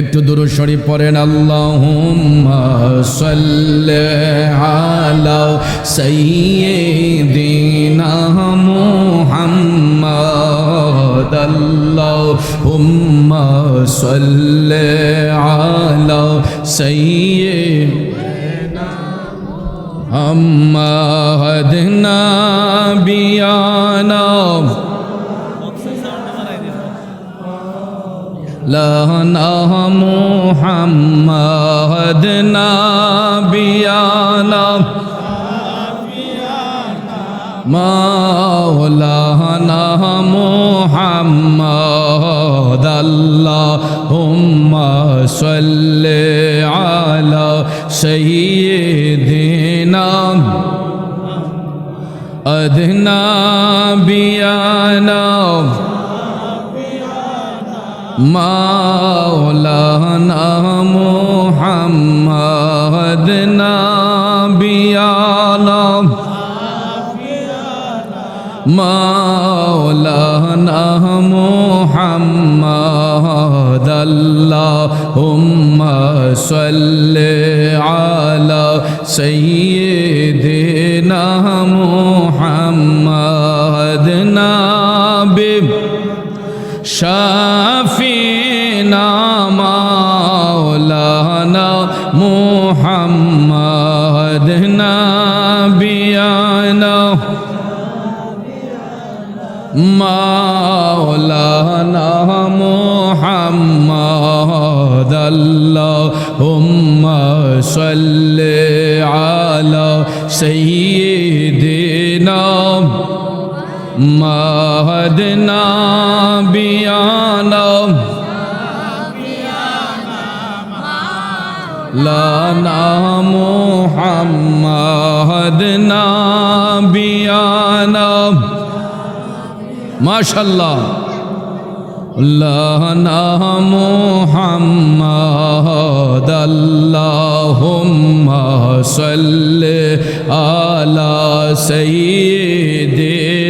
একটু দূর শরীফ পড়েন, আল্লাহুম্মা সাল্লি আলা সাইয়্যিদিনা মুহাম্মাদ আল্লাহুম্মা সাল্লি আলা সাইয়্যিদিনা মুহাম্মাদ নাবিয়া لنا محمد نبينا مولانا محمد اللهم صل على سيدنا أدنى بيانا মাওলানা মোহাম্মদ নাবিয়ালাম মাওলানা মোহাম্মদ আল্লাহুম্মা সাল্লি আলা সাইয়্যিদিনা মোহাম্মদ নাবি। شافينا مولانا محمد نبينا مولانا محمد. اللهم صل على سيدنا মহদনা বিয়ানা। লানা মোহাম্মদ নাবিয়ানা মাশাল্লাহ। লানা মোহাম্মদ আল্লাহুম্মা সাল্লি আলা সাইয়্যিদিনা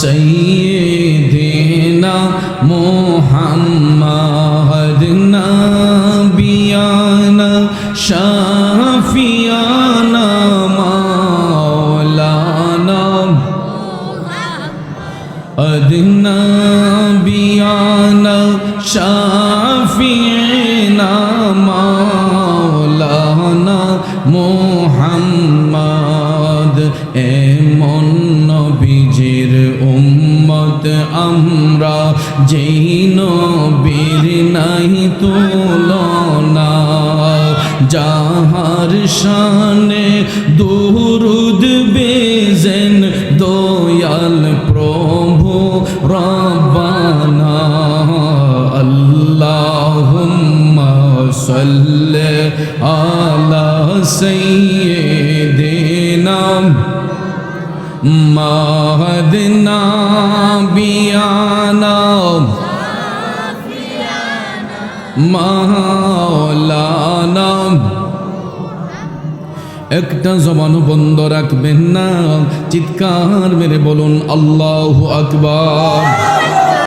সৈদিনা মোহাম্মদ নবিয়ানা শাফিয়ানা মাওলানা অদিনা বিয়ানা শাফিয়ানা মাওলানা মোহাম্মদ এম উম্মত আমরা, যেই নবীর নাই তুলনা। যাহার শানে দুরুদ বেজেন, দয়াল প্রভু রব্বানা। আল্লাহুম্মা সাল্লি আলা সাইয়্যিদিনা একটা জমানো বন্ধ রাখবেন না চিৎকার মেরে বলুন আল্লাহ আকবার।